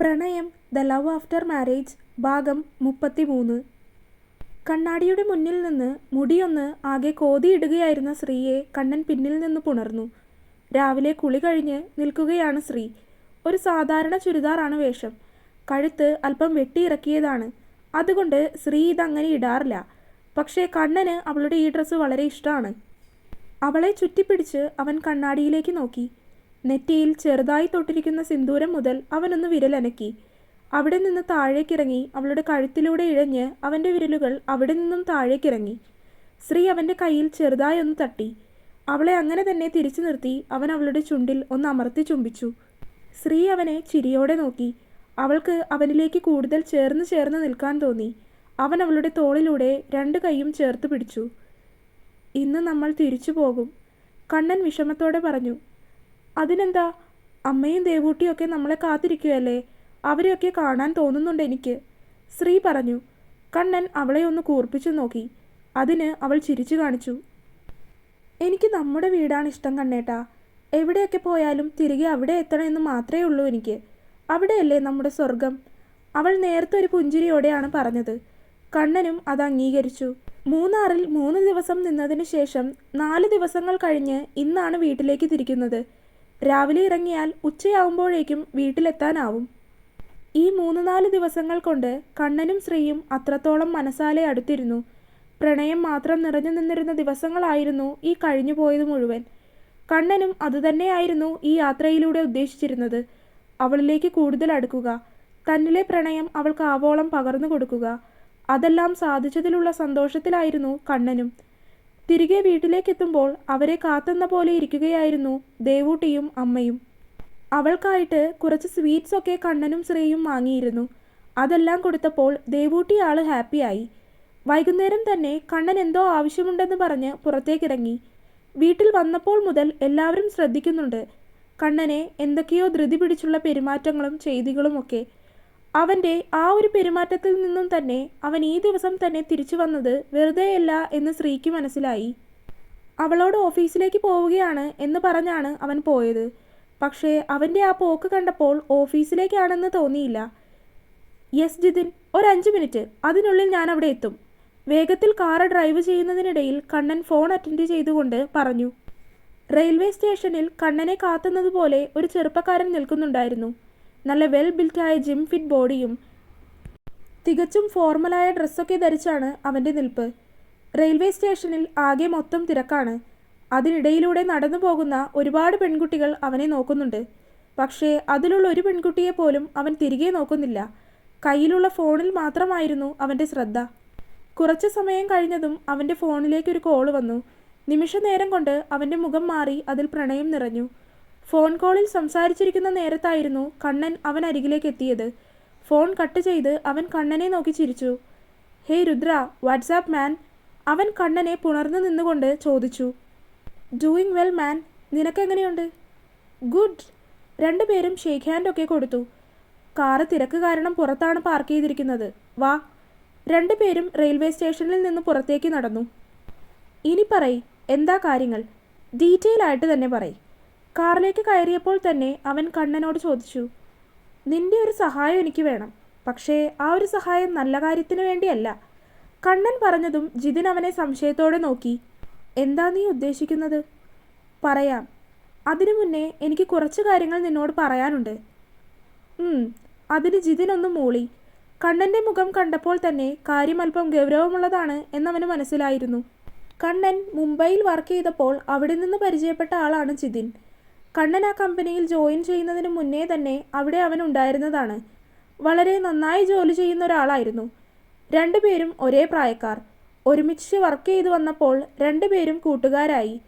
പ്രണയം the love after marriage ഭാഗം മുപ്പത്തിമൂന്ന്. കണ്ണാടിയുടെ മുന്നിൽ നിന്ന് മുടിയൊന്ന് ആകെ കോതിയിടുകയായിരുന്ന സ്ത്രീയെ കണ്ണൻ പിന്നിൽ നിന്ന് പുണർന്നു. രാവിലെ കുളി കഴിഞ്ഞ് നിൽക്കുകയാണ് സ്ത്രീ. ഒരു സാധാരണ ചുരിദാറാണ് വേഷം. കഴുത്ത് അല്പം വെട്ടിയിറക്കിയതാണ്. അതുകൊണ്ട് സ്ത്രീ ഇതങ്ങനെ ഇടാറില്ല. പക്ഷേ കണ്ണന് അവളുടെ ഈ ഡ്രസ്സ് വളരെ ഇഷ്ടമാണ്. അവളെ ചുറ്റിപ്പിടിച്ച് അവൻ കണ്ണാടിയിലേക്ക് നോക്കി. നെറ്റിയിൽ ചെറുതായി തൊട്ടിരിക്കുന്ന സിന്ദൂരം മുതൽ അവനൊന്ന് വിരലനക്കി. അവിടെ നിന്ന് താഴേക്കിറങ്ങി അവളുടെ കഴുത്തിലൂടെ ഇഴഞ്ഞ് അവന്റെ വിരലുകൾ അവിടെ നിന്നും താഴേക്കിറങ്ങി. ശ്രീ അവന്റെ കയ്യിൽ ചെറുതായി ഒന്ന് തട്ടി. അവളെ അങ്ങനെ തന്നെ തിരിച്ചു നിർത്തി അവൻ അവളുടെ ചുണ്ടിൽ ഒന്ന് അമർത്തി ചുംബിച്ചു. ശ്രീ അവനെ ചിരിയോടെ നോക്കി. അവൾക്ക് അവനിലേക്ക് കൂടുതൽ ചേർന്ന് ചേർന്ന് നിൽക്കാൻ തോന്നി. അവൻ അവളുടെ തോളിലൂടെ രണ്ട് കൈയും ചേർത്ത് പിടിച്ചു. ഇന്ന് നമ്മൾ തിരിച്ചു പോകും കണ്ണൻ വിഷമത്തോടെ പറഞ്ഞു. അതിനെന്താ? അമ്മയും ദേവൂട്ടിയൊക്കെ നമ്മളെ കാത്തിരിക്കുകയല്ലേ അവരെയൊക്കെ കാണാൻ തോന്നുന്നുണ്ട് എനിക്ക്. ശ്രീ പറഞ്ഞു. കണ്ണൻ അവളെ ഒന്ന് കൂർപ്പിച്ചു നോക്കി. അതിന് അവൾ ചിരിച്ചു കാണിച്ചു. എനിക്ക് നമ്മുടെ വീടാണ് ഇഷ്ടം കണ്ണേട്ടാ. എവിടെയൊക്കെ പോയാലും തിരികെ അവിടെ എത്തണമെന്ന് മാത്രമേ ഉള്ളൂ എനിക്ക്. അവിടെയല്ലേ നമ്മുടെ സ്വർഗം അവൾ നേരത്തെ ഒരു പുഞ്ചിരിയോടെയാണ് പറഞ്ഞത്. കണ്ണനും അത് അംഗീകരിച്ചു. മൂന്നാറിൽ മൂന്ന് ദിവസം നിന്നതിന് ശേഷം നാല് ദിവസങ്ങൾ കഴിഞ്ഞ് ഇന്നാണ് വീട്ടിലേക്ക് തിരിക്കുന്നത്. രാവിലെ ഇറങ്ങിയാൽ ഉച്ചയാവുമ്പോഴേക്കും വീട്ടിലെത്താനാവും. ഈ മൂന്ന് നാല് ദിവസങ്ങൾ കൊണ്ട് കണ്ണനും ശ്രീയും അത്രത്തോളം മനസ്സാലെ അടുത്തിരുന്നു. പ്രണയം മാത്രം നിറഞ്ഞു നിന്നിരുന്ന ദിവസങ്ങളായിരുന്നു ഈ കഴിഞ്ഞു പോയത് മുഴുവൻ. കണ്ണനും അതുതന്നെയായിരുന്നു ഈ യാത്രയിലൂടെ ഉദ്ദേശിച്ചിരുന്നത്. അവളിലേക്ക് കൂടുതൽ അടുക്കുക. തന്നിലെ പ്രണയം അവൾക്ക് ആവോളം പകർന്നു കൊടുക്കുക അതെല്ലാം സാധിച്ചതിലുള്ള സന്തോഷത്തിലായിരുന്നു കണ്ണനും. തിരികെ വീട്ടിലേക്കെത്തുമ്പോൾ അവരെ കാത്തെന്ന പോലെ ഇരിക്കുകയായിരുന്നു ദേവൂട്ടിയും അമ്മയും. അവൾക്കായിട്ട് കുറച്ച് സ്വീറ്റ്സ് ഒക്കെ കണ്ണനും ശ്രീയും വാങ്ങിയിരുന്നു. അതെല്ലാം കൊടുത്തപ്പോൾ ദേവൂട്ടി ആൾ ഹാപ്പിയായി വൈകുന്നേരം തന്നെ കണ്ണൻ എന്തോ ആവശ്യമുണ്ടെന്ന് പറഞ്ഞ് പുറത്തേക്കിറങ്ങി. വീട്ടിൽ വന്നപ്പോൾ മുതൽ എല്ലാവരും ശ്രദ്ധിക്കുന്നുണ്ട്. കണ്ണനെ എന്തൊക്കെയോ ധൃതി പിടിച്ചുള്ള പെരുമാറ്റങ്ങളും ചെയ്തികളുമൊക്കെ അവന്റെ ആ ഒരു പെരുമാറ്റത്തിൽ നിന്നും തന്നെ അവൻ ഈ ദിവസം തന്നെ തിരിച്ചു വന്നത് വെറുതെയല്ല എന്ന് ശ്രീക്ക് മനസ്സിലായി. അവളോട് ഓഫീസിലേക്ക് പോവുകയാണ് എന്ന് പറഞ്ഞാണ് അവൻ പോയത്. പക്ഷേ അവന്റെ ആ പോക്ക് കണ്ടപ്പോൾ ഓഫീസിലേക്കാണെന്ന് തോന്നിയില്ല. യെസ് ജിതിൻ ഒരു അഞ്ച് മിനിറ്റ്. അതിനുള്ളിൽ ഞാൻ അവിടെ എത്തും. വേഗത്തിൽ കാറ് ഡ്രൈവ് ചെയ്യുന്നതിനിടയിൽ കണ്ണൻ ഫോൺ അറ്റൻഡ് ചെയ്തുകൊണ്ട് പറഞ്ഞു. റെയിൽവേ സ്റ്റേഷനിൽ കണ്ണനെ കാത്തുന്നതുപോലെ ഒരു ചെറുപ്പക്കാരൻ നിൽക്കുന്നുണ്ടായിരുന്നു. നല്ല വെൽ ബിൽറ്റായ ജിം ഫിറ്റ് ബോഡിയും തികച്ചും ഫോർമലായ ഡ്രസ്സൊക്കെ ധരിച്ചാണ് അവന്റെ നിൽപ്പ്. റെയിൽവേ സ്റ്റേഷനിൽ ആകെ മൊത്തം തിരക്കാണ്. അതിനിടയിലൂടെ നടന്നു പോകുന്ന ഒരുപാട് പെൺകുട്ടികൾ അവനെ നോക്കുന്നുണ്ട്. പക്ഷേ അതിലുള്ള ഒരു പെൺകുട്ടിയെ പോലും അവൻ തിരികെ നോക്കുന്നില്ല. കയ്യിലുള്ള ഫോണിൽ മാത്രമായിരുന്നു അവന്റെ ശ്രദ്ധ. കുറച്ച് സമയം കഴിഞ്ഞതും അവന്റെ ഫോണിലേക്ക് ഒരു കോൾ വന്നു. നിമിഷ നേരം കൊണ്ട് അവന്റെ മുഖം മാറി അതിൽ പ്രണയം നിറഞ്ഞു. ഫോൺ കോളിൽ സംസാരിച്ചിരിക്കുന്ന നേരത്തായിരുന്നു കണ്ണൻ അവൻ അരികിലേക്ക് എത്തിയത് ഫോൺ കട്ട് ചെയ്ത് അവൻ കണ്ണനെ നോക്കി ചിരിച്ചു. Hey Rudra what's up man. അവൻ കണ്ണനെ പുണർന്നു നിന്നുകൊണ്ട് ചോദിച്ചു. ഡൂയിങ് വെൽ മാൻ നിനക്കെങ്ങനെയുണ്ട്? ഗുഡ്. രണ്ടുപേരും ഷേക്ക് ഹാൻഡ് ഒക്കെ കൊടുത്തു. കാറ് തിരക്ക് കാരണം പുറത്താണ് പാർക്ക് ചെയ്തിരിക്കുന്നത്. വാ. രണ്ടുപേരും റെയിൽവേ സ്റ്റേഷനിൽ നിന്ന് പുറത്തേക്ക് നടന്നു. ഇനി പറയ് എന്താ കാര്യങ്ങൾ? ഡീറ്റെയിൽ ആയിട്ട് തന്നെ പറയ്. കാറിലേക്ക് കയറിയപ്പോൾ തന്നെ അവൻ കണ്ണനോട് ചോദിച്ചു നിന്റെ ഒരു സഹായം എനിക്ക് വേണം. പക്ഷേ ആ ഒരു സഹായം നല്ല കാര്യത്തിന് വേണ്ടിയല്ല കണ്ണൻ പറഞ്ഞതും ജിതിൻ അവനെ സംശയത്തോടെ നോക്കി. എന്താ നീ ഉദ്ദേശിക്കുന്നത്? പറയാം. അതിനു മുന്നേ എനിക്ക് കുറച്ച് കാര്യങ്ങൾ നിന്നോട് പറയാനുണ്ട് അതിന് ജിതിൻ ഒന്ന് മൂളി. കണ്ണന്റെ മുഖം കണ്ടപ്പോൾ തന്നെ കാര്യം അല്പം ഗൗരവമുള്ളതാണ് എന്നവന് മനസ്സിലായിരുന്നു. കണ്ണൻ മുംബൈയിൽ വർക്ക് ചെയ്തപ്പോൾ അവിടെ നിന്ന് പരിചയപ്പെട്ട ആളാണ് ജിതിൻ. കണ്ണൻ ആ കമ്പനിയിൽ ജോയിൻ ചെയ്യുന്നതിന് മുന്നേ തന്നെ അവിടെ അവൻ ഉണ്ടായിരുന്നതാണ്. വളരെ നന്നായി ജോലി ചെയ്യുന്ന ഒരാളായിരുന്നു. രണ്ടുപേരും ഒരേ പ്രായക്കാർ. ഒരുമിച്ച് വർക്ക് ചെയ്തു വന്നപ്പോൾ രണ്ടുപേരും കൂട്ടുകാരായി.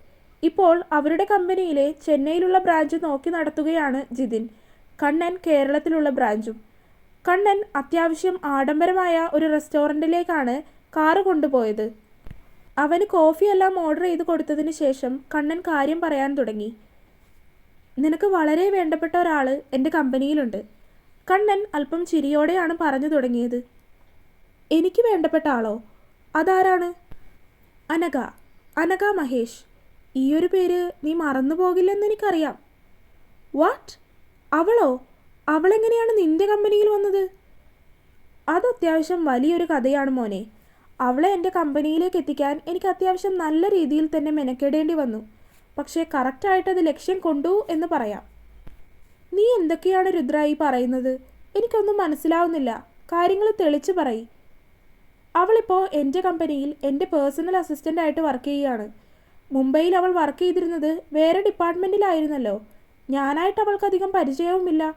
ഇപ്പോൾ അവരുടെ കമ്പനിയിലെ ചെന്നൈയിലുള്ള ബ്രാഞ്ച് നോക്കി നടത്തുകയാണ് ജിതിൻ. കണ്ണൻ കേരളത്തിലുള്ള ബ്രാഞ്ചും. കണ്ണൻ അത്യാവശ്യം ആഡംബരമായ ഒരു റെസ്റ്റോറന്റിലേക്കാണ് കാറ് കൊണ്ടുപോയത്. അവന് കോഫിയെല്ലാം ഓർഡർ ചെയ്ത് കൊടുത്തതിന് ശേഷം കണ്ണൻ കാര്യം പറയാൻ തുടങ്ങി. നിനക്ക് വളരെ വേണ്ടപ്പെട്ട ഒരാൾ എന്റെ കമ്പനിയിലുണ്ട്. കണ്ണൻ അല്പം ചിരിയോടെയാണ് പറഞ്ഞു തുടങ്ങിയത്. എനിക്ക് വേണ്ടപ്പെട്ട ആളോ? അതാരാണ്? അനഘ അനഘ മഹേഷ്. ഈയൊരു പേര് നീ മറന്നു പോകില്ലെന്ന് എനിക്കറിയാം. വാട്ട് അവളോ? അവളെങ്ങനെയാണ് നിന്റെ കമ്പനിയിൽ വന്നത്? അത് അത്യാവശ്യം വലിയൊരു കഥയാണ് മോനെ. അവളെ എന്റെ കമ്പനിയിലേക്ക് എത്തിക്കാൻ എനിക്ക് അത്യാവശ്യം നല്ല രീതിയിൽ തന്നെ മെനക്കെടേണ്ടി വന്നു. പക്ഷേ കറക്റ്റായിട്ട് അത് ലക്ഷ്യം കൊണ്ടു എന്ന് പറയാം. നീ എന്തൊക്കെയാണ് രുദ്ര ഈ പറയുന്നത്? എനിക്കൊന്നും മനസ്സിലാവുന്നില്ല. കാര്യങ്ങൾ തെളിച്ചു പറയി. അവളിപ്പോൾ എന്റെ കമ്പനിയിൽ എന്റെ പേഴ്സണൽ അസിസ്റ്റന്റ് ആയിട്ട് വർക്ക് ചെയ്യുകയാണ്. മുംബൈയിൽ അവൾ വർക്ക് ചെയ്തിരുന്നത് വേറെ ഡിപ്പാർട്ട്മെന്റിലായിരുന്നല്ലോ. ഞാനായിട്ട് അവൾക്ക് അധികം പരിചയവുമില്ല.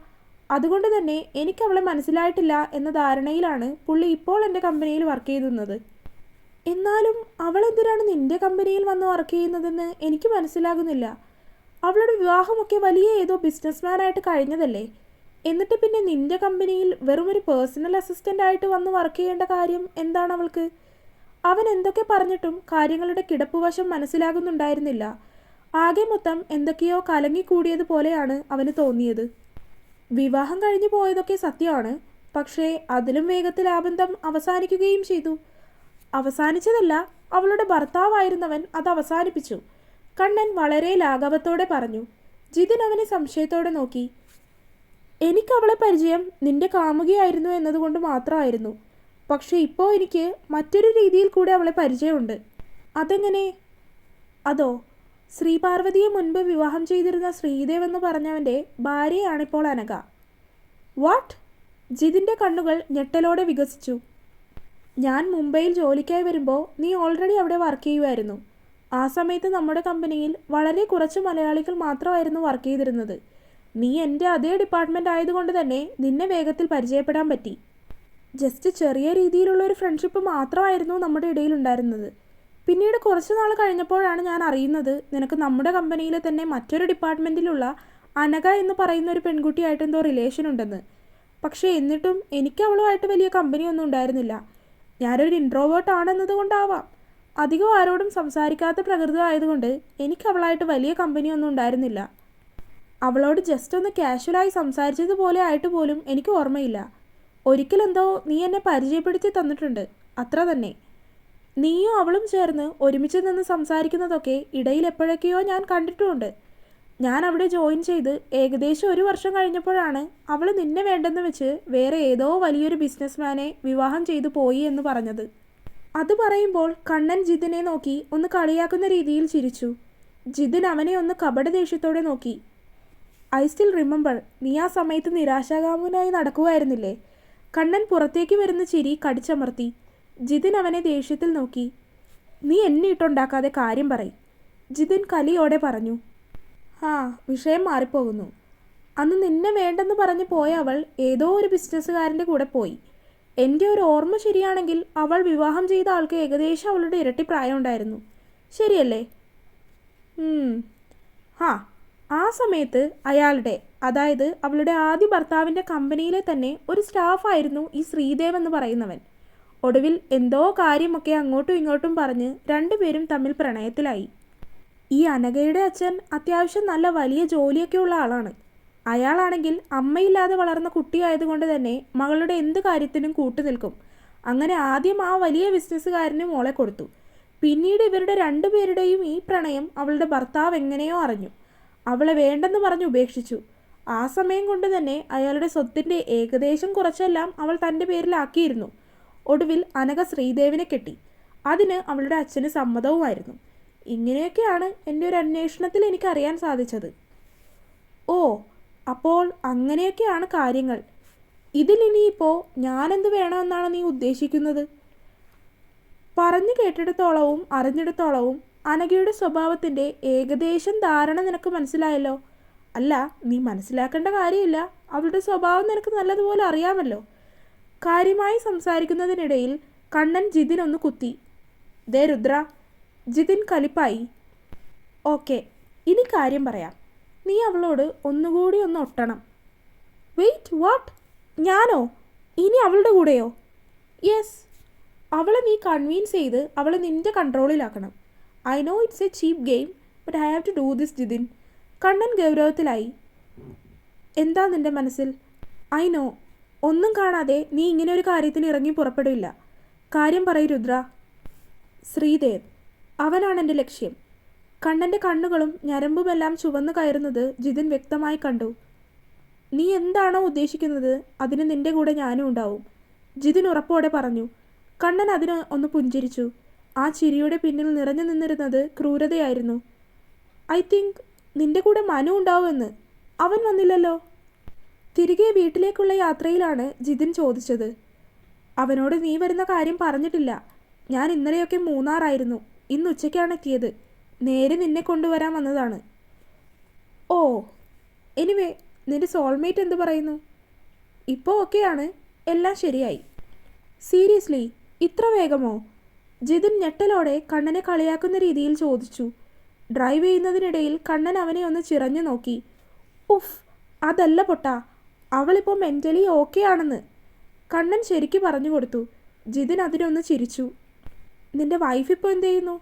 അതുകൊണ്ട് തന്നെ എനിക്ക് അവളെ മനസ്സിലായിട്ടില്ല എന്ന ധാരണയിലാണ് പുള്ളി ഇപ്പോൾ എന്റെ കമ്പനിയിൽ വർക്ക് ചെയ്യുന്നത് എന്നാലും അവൾ എന്തിനാണ് നിന്റെ കമ്പനിയിൽ വന്ന് വർക്ക് ചെയ്യുന്നതെന്ന് എനിക്ക് മനസ്സിലാകുന്നില്ല. അവളുടെ വിവാഹമൊക്കെ വലിയ ഏതോ ബിസിനസ്മാനായിട്ട് കഴിഞ്ഞതല്ലേ? എന്നിട്ട് പിന്നെ നിന്റെ കമ്പനിയിൽ വെറും ഒരു പേഴ്സണൽ അസിസ്റ്റന്റ് ആയിട്ട് വന്ന് വർക്ക് ചെയ്യേണ്ട കാര്യം എന്താണ് അവൾക്ക്? അവൻ എന്തൊക്കെ പറഞ്ഞിട്ടും കാര്യങ്ങളുടെ കിടപ്പുവശം മനസ്സിലാകുന്നുണ്ടായിരുന്നില്ല. ആകെ മൊത്തം എന്തൊക്കെയോ കലങ്ങിക്കൂടിയതുപോലെയാണ് അവന് തോന്നിയത്. വിവാഹം കഴിഞ്ഞു പോയതൊക്കെ സത്യമാണ്. പക്ഷേ അതിലും വേഗത്തിൽ ആ ബന്ധം അവസാനിക്കുകയും ചെയ്തു. അവസാനിച്ചതല്ല അവളുടെ ഭർത്താവായിരുന്നവൻ അത് അവസാനിപ്പിച്ചു. കണ്ണൻ വളരെ ലാഘവത്തോടെ പറഞ്ഞു ജിതിൻ അവനെ സംശയത്തോടെ നോക്കി. എനിക്ക് അവളെ പരിചയം നിന്റെ കാമുകിയായിരുന്നു എന്നതുകൊണ്ട് മാത്രമായിരുന്നു. പക്ഷേ ഇപ്പോൾ എനിക്ക് മറ്റൊരു രീതിയിൽ കൂടെ അവളെ പരിചയമുണ്ട്. അതെങ്ങനെ? അതോ ശ്രീപാർവതിയെ മുൻപ് വിവാഹം ചെയ്തിരുന്ന ശ്രീദേവ് എന്ന് പറഞ്ഞവന്റെ ഭാര്യയാണിപ്പോൾ അനക വാട്ട്? ജിതിന്റെ കണ്ണുകൾ ഞെട്ടലോടെ വികസിച്ചു. ഞാൻ മുംബൈയിൽ ജോലിക്കായി വരുമ്പോൾ നീ ഓൾറെഡി അവിടെ വർക്ക് ചെയ്യുമായിരുന്നു ആ സമയത്ത് നമ്മുടെ കമ്പനിയിൽ വളരെ കുറച്ച് മലയാളികൾ മാത്രമായിരുന്നു വർക്ക് ചെയ്തിരുന്നത്. നീ എന്റെ അതേ ഡിപ്പാർട്ട്മെന്റ് ആയതുകൊണ്ട് തന്നെ നിന്നെ വേഗത്തിൽ പരിചയപ്പെടാൻ പറ്റി. ജസ്റ്റ് ചെറിയ രീതിയിലുള്ള ഒരു ഫ്രണ്ട്ഷിപ്പ് മാത്രമായിരുന്നു നമ്മുടെ ഇടയിൽ ഉണ്ടായിരുന്നത്. പിന്നീട് കുറച്ച് നാൾ കഴിഞ്ഞപ്പോഴാണ് ഞാൻ അറിയുന്നത് നിനക്ക് നമ്മുടെ കമ്പനിയിലെ തന്നെ മറ്റൊരു ഡിപ്പാർട്ട്മെന്റിലുള്ള അനഘ എന്ന് പറയുന്ന ഒരു പെൺകുട്ടിയായിട്ട് എന്തോ റിലേഷൻ ഉണ്ടെന്ന്. പക്ഷേ എന്നിട്ടും എനിക്ക് അവളുമായിട്ട് വലിയ കമ്പനിയൊന്നും ഉണ്ടായിരുന്നില്ല. ഞാനൊരു ഇൻട്രോവേർട്ട് ആണെന്നത് കൊണ്ടാവാം. അധികം ആരോടും സംസാരിക്കാത്ത പ്രകൃതി ആയതുകൊണ്ട് എനിക്ക് അവളായിട്ട് വലിയ കമ്പനിയൊന്നും ഉണ്ടായിരുന്നില്ല. അവളോട് ജസ്റ്റ് ഒന്ന് കാഷ്വലായി സംസാരിച്ചതുപോലെ ആയിട്ട് പോലും എനിക്ക് ഓർമ്മയില്ല. ഒരിക്കലെന്തോ നീ എന്നെ പരിചയപ്പെടുത്തി തന്നിട്ടുണ്ട്. അത്ര തന്നെ. നീയും അവളും ചേർന്ന് ഒരുമിച്ച് നിന്ന് സംസാരിക്കുന്നതൊക്കെ ഇടയിൽ എപ്പോഴൊക്കെയോ ഞാൻ കണ്ടിട്ടുമുണ്ട്. ഞാൻ അവിടെ ജോയിൻ ചെയ്ത് ഏകദേശം ഒരു വർഷം കഴിഞ്ഞപ്പോഴാണ് അവൾ നിന്നെ വേണ്ടെന്ന് വെച്ച് വേറെ ഏതോ വലിയൊരു ബിസിനസ്മാനെ വിവാഹം ചെയ്തു പോയി എന്ന് പറഞ്ഞത്. അത് പറയുമ്പോൾ കണ്ണൻ ജിതിനെ നോക്കി ഒന്ന് കളിയാക്കുന്ന രീതിയിൽ ചിരിച്ചു. ജിതിൻ അവനെ ഒന്ന് കപട ദേഷ്യത്തോടെ നോക്കി. ഐ സ്റ്റിൽ റിമെമ്പർ നീ ആ സമയത്ത് നിരാശാകാമുനായി നടക്കുമായിരുന്നില്ലേ കണ്ണൻ പുറത്തേക്ക് വരുന്ന ചിരി കടിച്ചമർത്തി. ജിതിൻ അവനെ ദേഷ്യത്തിൽ നോക്കി. നീ എന്നെ ഇട്ടുണ്ടാക്കാതെ കാര്യം പറയും. ജിതിൻ കലിയോടെ പറഞ്ഞു. ആ വിഷയം മാറിപ്പോകുന്നു. അന്ന് നിന്നെ വേണ്ടെന്ന് പറഞ്ഞ് പോയ അവൾ ഏതോ ഒരു ബിസിനസ്സുകാരന്റെ കൂടെ പോയി. എന്റെ ഒരു ഓർമ്മ ശരിയാണെങ്കിൽ അവൾ വിവാഹം ചെയ്ത ആൾക്ക് ഏകദേശം അവളുടെ ഇരട്ടി പ്രായം ഉണ്ടായിരുന്നു. ശരിയല്ലേ. ആ ആ സമയത്ത് അയാളുടെ അതായത് അവളുടെ ആദ്യ ഭർത്താവിന്റെ കമ്പനിയിലെ തന്നെ ഒരു സ്റ്റാഫായിരുന്നു ഈ ശ്രീദേവ് എന്ന് പറയുന്നവൻ. ഒടുവിൽ എന്തോ കാര്യമൊക്കെ അങ്ങോട്ടും ഇങ്ങോട്ടും പറഞ്ഞ് രണ്ടുപേരും തമ്മിൽ പ്രണയത്തിലായി. ഈ അനഘയുടെ അച്ഛൻ അത്യാവശ്യം നല്ല വലിയ ജോലിയൊക്കെ ഉള്ള ആളാണ്. അയാളാണെങ്കിൽ അമ്മയില്ലാതെ വളർന്ന കുട്ടിയായതുകൊണ്ട് തന്നെ മകളുടെ എന്ത് കാര്യത്തിനും കൂട്ടുനിൽക്കും അങ്ങനെ ആദ്യം ആ വലിയ ബിസിനസ്സുകാരന് മോളെ കൊടുത്തു. പിന്നീട് ഇവരുടെ രണ്ടുപേരുടെയും ഈ പ്രണയം അവളുടെ ഭർത്താവ് എങ്ങനെയോ അറിഞ്ഞു. അവളെ വേണ്ടെന്ന് പറഞ്ഞ് ഉപേക്ഷിച്ചു. ആ സമയം കൊണ്ട് തന്നെ അയാളുടെ സ്വത്തിന്റെ ഏകദേശം കുറച്ചെല്ലാം അവൾ തന്റെ പേരിലാക്കിയിരുന്നു. ഒടുവിൽ അനഘ ശ്രീദേവിനെ കെട്ടി. അതിന് അവളുടെ അച്ഛന് സമ്മതവുമായിരുന്നു. ഇങ്ങനെയൊക്കെയാണ് എന്റെ ഒരു അന്വേഷണത്തിൽ എനിക്ക് അറിയാൻ സാധിച്ചത്. ഓ അപ്പോൾ അങ്ങനെയൊക്കെയാണ് കാര്യങ്ങൾ. ഇതിലിനിയിപ്പോൾ ഞാനെന്ത് വേണമെന്നാണ് നീ ഉദ്ദേശിക്കുന്നത്? പറഞ്ഞു കേട്ടിടത്തോളവും അറിഞ്ഞിടത്തോളവും അനഘയുടെ സ്വഭാവത്തിന്റെ ഏകദേശം ധാരണ നിനക്ക് മനസ്സിലായല്ലോ. അല്ല നീ മനസ്സിലാക്കേണ്ട കാര്യമില്ല. അവളുടെ സ്വഭാവം നിനക്ക് നല്ലതുപോലെ അറിയാമല്ലോ. കാര്യമായി സംസാരിക്കുന്നതിനിടയിൽ കണ്ണൻ ജിതിനൊന്ന് കുത്തി. ദേ രുദ്ര ജിതിൻ കലിപ്പായി. ഓക്കെ ഇനി കാര്യം പറയാം. നീ അവളോട് ഒന്നുകൂടി ഒന്ന് ഒട്ടണം. Wait what? ഞാനോ? ഇനി അവളുടെ കൂടെയോ? യെസ് അവളെ നീ കൺവീൻസ് ചെയ്ത് അവളെ നിന്റെ കൺട്രോളിലാക്കണം. I know it's a cheap game but I have to do this Jithin. Kannan ഗൗരവത്തിലായി. എന്താ നിന്റെ മനസ്സിൽ? ഐ നോ ഒന്നും കാണാതെ നീ ഇങ്ങനെ ഒരു കാര്യത്തിന് ഇറങ്ങി പുറപ്പെടില്ല. കാര്യം പറയൂ രുദ്ര. ശ്രീദേവ് അവനാണ് എന്റെ ലക്ഷ്യം. കണ്ണന്റെ കണ്ണുകളും ഞരമ്പുമെല്ലാം ചുവന്നു കയറുന്നത് ജിതിൻ വ്യക്തമായി കണ്ടു. നീ എന്താണോ ഉദ്ദേശിക്കുന്നത് അതിന് നിന്റെ കൂടെ ഞാനും ഉണ്ടാവും ജിതിൻ ഉറപ്പോടെ പറഞ്ഞു. കണ്ണൻ അതിന് ഒന്ന് പുഞ്ചിരിച്ചു. ആ ചിരിയുടെ പിന്നിൽ നിറഞ്ഞു നിന്നിരുന്നത് ക്രൂരതയായിരുന്നു. ഐ തിങ്ക് നിന്റെ കൂടെ മനു ഉണ്ടാവുമെന്ന് അവൻ വന്നില്ലല്ലോ. തിരികെ വീട്ടിലേക്കുള്ള യാത്രയിലാണ് ജിതിൻ ചോദിച്ചത്. അവനോട് നീ വരുന്ന കാര്യം പറഞ്ഞിട്ടില്ല. ഞാൻ ഇന്നലെയൊക്കെ മൂന്നാറായിരുന്നു. ഇന്ന് ഉച്ചയ്ക്കാണ് എത്തിയത്. നേരെ നിന്നെ കൊണ്ടുവരാൻ വന്നതാണ്. ഓ എനിവേ നിന്റെ സോൾമേറ്റ് എന്ത് പറയുന്നു? ഇപ്പോൾ ഓക്കെയാണ് എല്ലാം ശരിയായി. സീരിയസ്ലി ഇത്ര വേഗമോ? ജിതിൻ ഞെട്ടലോടെ കണ്ണനെ കളിയാക്കുന്ന രീതിയിൽ ചോദിച്ചു. ഡ്രൈവ് ചെയ്യുന്നതിനിടയിൽ കണ്ണൻ അവനെ ഒന്ന് ചിറഞ്ഞു നോക്കി. ഉഫ് അതല്ല പൊട്ട. അവളിപ്പോൾ മെന്റലി ഓക്കെ ആണെന്ന്. കണ്ണൻ ശരിക്ക് പറഞ്ഞു കൊടുത്തു. ജിതിൻ അതിനൊന്ന് ചിരിച്ചു. നിന്റെ വൈഫ് ഇപ്പോൾ എന്ത് ചെയ്യുന്നു?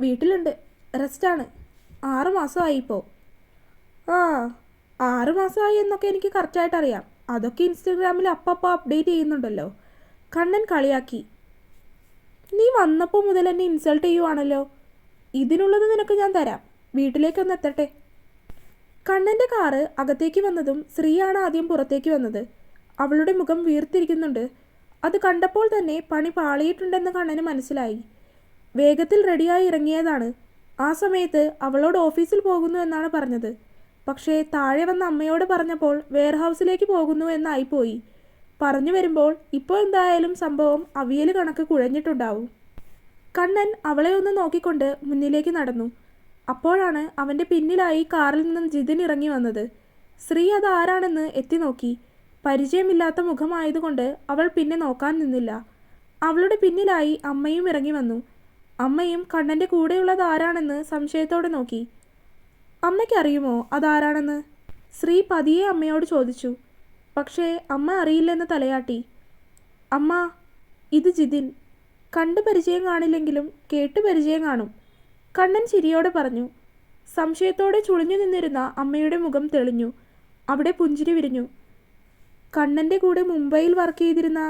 വീട്ടിലുണ്ട്. റെസ്റ്റാണ് ആറ് മാസമായി ഇപ്പോൾ ആ ആറ് മാസമായി എന്നൊക്കെ എനിക്ക് കറക്റ്റായിട്ട് അറിയാം. അതൊക്കെ ഇൻസ്റ്റഗ്രാമിൽ അപ്പപ്പോൾ അപ്ഡേറ്റ് ചെയ്യുന്നുണ്ടല്ലോ. കണ്ണൻ കളിയാക്കി. നീ വന്നപ്പോൾ മുതൽ എന്നെ ഇൻസൾട്ട് ചെയ്യുവാണല്ലോ. ഇതിനുള്ളത് നിനക്ക് ഞാൻ തരാം. വീട്ടിലേക്കൊന്ന് എത്തട്ടെ. കണ്ണന്റെ കാറ് അകത്തേക്ക് വന്നതും ശ്രീയാണ് ആദ്യം പുറത്തേക്ക് വന്നത്. അവളുടെ മുഖം വീർത്തിരിക്കുന്നുണ്ട്. അത് കണ്ടപ്പോൾ തന്നെ പണി പാളിയിട്ടുണ്ടെന്ന് കണ്ണന് മനസ്സിലായി. വേഗത്തിൽ റെഡിയായി ഇറങ്ങിയതാണ്. ആ സമയത്ത് അവളോട് ഓഫീസിൽ പോകുന്നു എന്നാണ് പറഞ്ഞത്. പക്ഷേ താഴെ വന്ന അമ്മയോട് പറഞ്ഞപ്പോൾ വെയർഹൗസിലേക്ക് പോകുന്നു എന്നായിപ്പോയി. പറഞ്ഞു വരുമ്പോൾ ഇപ്പോൾ എന്തായാലും സംഭവം അവിയൽ കണക്ക് കുഴഞ്ഞിട്ടുണ്ടാവും. കണ്ണൻ അവളെ ഒന്ന് നോക്കിക്കൊണ്ട് മുന്നിലേക്ക് നടന്നു. അപ്പോഴാണ് അവന്റെ പിന്നിലായി കാറിൽ നിന്നും ജിതിൻ ഇറങ്ങി വന്നത്. ശ്രീ അത് ആരാണെന്ന് എത്തി നോക്കി. പരിചയമില്ലാത്ത മുഖമായതുകൊണ്ട് അവൾ പിന്നെ നോക്കാൻ നിന്നില്ല. അവളുടെ പിന്നിലായി അമ്മയും ഇറങ്ങി വന്നു. അമ്മയും കണ്ണന്റെ കൂടെയുള്ളത് ആരാണെന്ന് സംശയത്തോടെ നോക്കി. അമ്മയ്ക്കറിയുമോ അതാരാണെന്ന്? ശ്രീ പതിയെ അമ്മയോട് ചോദിച്ചു. പക്ഷേ അമ്മ അറിയില്ലെന്ന് തലയാട്ടി. അമ്മ ഇത് ജിതിൻ. കണ്ടു പരിചയം കാണില്ലെങ്കിലും കേട്ടു പരിചയം കാണും. കണ്ണൻ ചിരിയോടെ പറഞ്ഞു. സംശയത്തോടെ ചുളിഞ്ഞു നിന്നിരുന്ന അമ്മയുടെ മുഖം തെളിഞ്ഞു. അവിടെ പുഞ്ചിരി വിരിഞ്ഞു. കണ്ണന്റെ കൂടെ മുംബൈയിൽ വർക്ക് ചെയ്തിരുന്ന?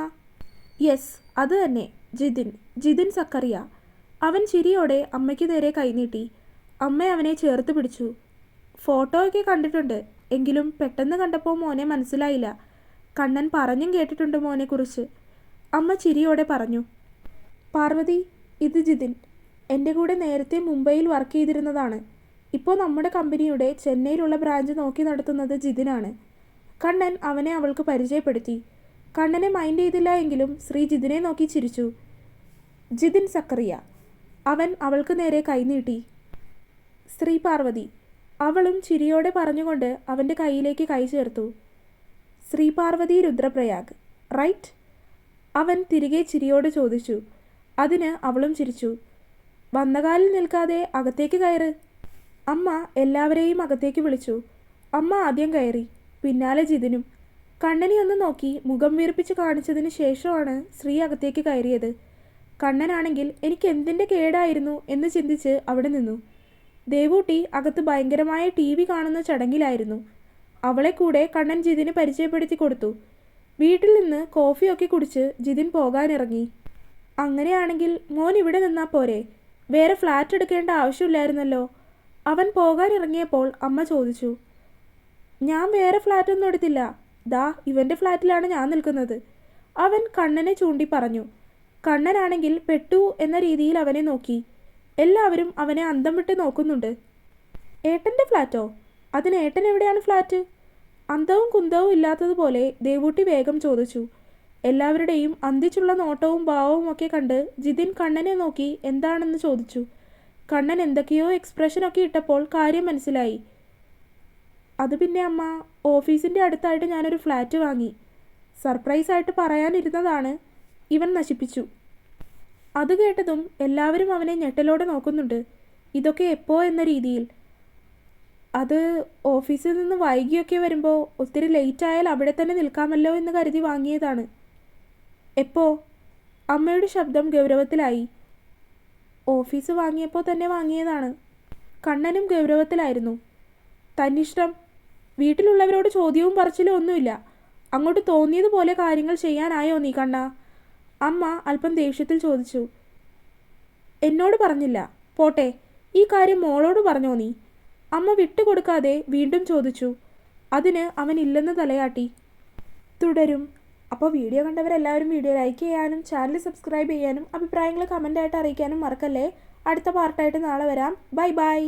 യെസ് അത് തന്നെ. ജിതിൻ ജിതിൻ സക്കറിയ. അവൻ ചിരിയോടെ അമ്മയ്ക്ക് നേരെ കൈനീട്ടി അമ്മ അവനെ ചേർത്ത് പിടിച്ചു. ഫോട്ടോയൊക്കെ കണ്ടിട്ടുണ്ട്. എങ്കിലും പെട്ടെന്ന് കണ്ടപ്പോൾ മോനെ മനസ്സിലായില്ല. കണ്ണൻ പറഞ്ഞും കേട്ടിട്ടുണ്ട് മോനെക്കുറിച്ച്. അമ്മ ചിരിയോടെ പറഞ്ഞു. പാർവതി ഇത് ജിതിൻ. എന്റെ കൂടെ നേരത്തെ മുംബൈയിൽ വർക്ക് ചെയ്തിരുന്നതാണ്. ഇപ്പോൾ നമ്മുടെ കമ്പനിയുടെ ചെന്നൈയിലുള്ള ബ്രാഞ്ച് നോക്കി നടത്തുന്നത് ജിതിനാണ്. കണ്ണൻ അവനെ അവൾക്ക് പരിചയപ്പെടുത്തി. കണ്ണനെ മൈൻഡ് ചെയ്തില്ല എങ്കിലും ശ്രീ ജിതിനെ നോക്കി ചിരിച്ചു. ജിതിൻ സക്കറിയ അവൻ അവൾക്ക് നേരെ കൈനീട്ടി ശ്രീ പാർവതി അവളും ചിരിയോടെ പറഞ്ഞുകൊണ്ട് അവന്റെ കയ്യിലേക്ക് കൈ ചേർത്തു. ശ്രീ പാർവതി രുദ്രപ്രയാഗ് റൈറ്റ് അവൻ തിരികെ ചിരിയോട് ചോദിച്ചു. അതിന് അവളും ചിരിച്ചു. വന്നകാലിൽ നിൽക്കാതെ അകത്തേക്ക് കയറ്. അമ്മ എല്ലാവരെയും അകത്തേക്ക് വിളിച്ചു. അമ്മ ആദ്യം കയറി. പിന്നാലെ ജിതിനും കണ്ണനെ ഒന്ന് നോക്കി മുഖം വീർപ്പിച്ച് കാണിച്ചതിന് ശേഷമാണ് ശ്രീ അകത്തേക്ക് കയറിയത്. കണ്ണനാണെങ്കിൽ എനിക്ക് എന്തിന്റെ കേടായിരുന്നു എന്ന് ചിന്തിച്ച് അവിടെ നിന്നു. ദേവൂട്ടി അകത്ത് ഭയങ്കരമായ ടി വി കാണുന്ന ചടങ്ങിലായിരുന്നു. അവളെ കൂടെ കണ്ണൻ ജിതിന് പരിചയപ്പെടുത്തി കൊടുത്തു. വീട്ടിൽ നിന്ന് കോഫിയൊക്കെ കുടിച്ച് ജിതിൻ പോകാനിറങ്ങി. അങ്ങനെയാണെങ്കിൽ മോൻ ഇവിടെ നിന്നാ പോരെ? വേറെ ഫ്ലാറ്റ് എടുക്കേണ്ട ആവശ്യമില്ലായിരുന്നല്ലോ. അവൻ പോകാനിറങ്ങിയപ്പോൾ അമ്മ ചോദിച്ചു. ഞാൻ വേറെ ഫ്ലാറ്റൊന്നും എടുത്തില്ല. ദാ ഇവന്റെ ഫ്ലാറ്റിലാണ് ഞാൻ നിൽക്കുന്നത്. അവൻ കണ്ണനെ ചൂണ്ടി പറഞ്ഞു. കണ്ണനാണെങ്കിൽ പെട്ടു എന്ന രീതിയിൽ അവനെ നോക്കി. എല്ലാവരും അവനെ അന്തം വിട്ട് നോക്കുന്നുണ്ട്. ഏട്ടന്റെ ഫ്ലാറ്റോ? അതിന് ഏട്ടൻ എവിടെയാണ് ഫ്ലാറ്റ്? അന്തവും കുന്തവും ഇല്ലാത്തതുപോലെ ദേവൂട്ടി വേഗം ചോദിച്ചു. എല്ലാവരുടെയും അന്തിച്ചുള്ള നോട്ടവും ഭാവവും ഒക്കെ കണ്ട് ജിതിൻ കണ്ണനെ നോക്കി എന്താണെന്ന് ചോദിച്ചു. കണ്ണൻ എന്തൊക്കെയോ എക്സ്പ്രഷനൊക്കെ ഇട്ടപ്പോൾ കാര്യം മനസ്സിലായി. അത് പിന്നെ അമ്മ ഓഫീസിന്റെ അടുത്തായിട്ട് ഞാനൊരു ഫ്ലാറ്റ് വാങ്ങി. സർപ്രൈസായിട്ട് പറയാനിരുന്നതാണ്. ഇവൻ നശിപ്പിച്ചു. അത് കേട്ടതും എല്ലാവരും അവനെ ഞെട്ടലോടെ നോക്കുന്നുണ്ട്. ഇതൊക്കെ എപ്പോ എന്ന രീതിയിൽ. അത് ഓഫീസിൽ നിന്ന് വൈകിയൊക്കെ വരുമ്പോൾ ഒത്തിരി ലേറ്റ് ആയാൽ അവിടെ തന്നെ നിൽക്കാമല്ലോ എന്ന് കരുതി വാങ്ങിയതാണ്. എപ്പോ? അമ്മയുടെ ശബ്ദം ഗൗരവത്തിലായി. ഓഫീസ് വാങ്ങിയപ്പോൾ തന്നെ വാങ്ങിയതാണ്. കണ്ണനും ഗൗരവത്തിലായിരുന്നു. തന്നിഷ്ടം വീട്ടിലുള്ളവരോട് ചോദ്യവും പറച്ചിലും ഒന്നുമില്ല. അങ്ങോട്ട് തോന്നിയതുപോലെ കാര്യങ്ങൾ ചെയ്യാനായോ നീ കണ്ണ? അമ്മ അല്പം ദേഷ്യത്തിൽ ചോദിച്ചു. എന്നോട് പറഞ്ഞില്ല. പോട്ടെ ഈ കാര്യം മോളോട് പറഞ്ഞോ നീ? അമ്മ വിട്ടുകൊടുക്കാതെ വീണ്ടും ചോദിച്ചു. അതിന് അവൻ ഇല്ലെന്ന് തലയാട്ടി. തുടരും. അപ്പോൾ വീഡിയോ കണ്ടവരെല്ലാവരും വീഡിയോ ലൈക്ക് ചെയ്യാനും ചാനൽ സബ്സ്ക്രൈബ് ചെയ്യാനും അഭിപ്രായങ്ങൾ കമന്റായിട്ട് അറിയിക്കാനും മറക്കല്ലേ? അടുത്ത പാർട്ടായിട്ട് നാളെ വരാം. Bye bye.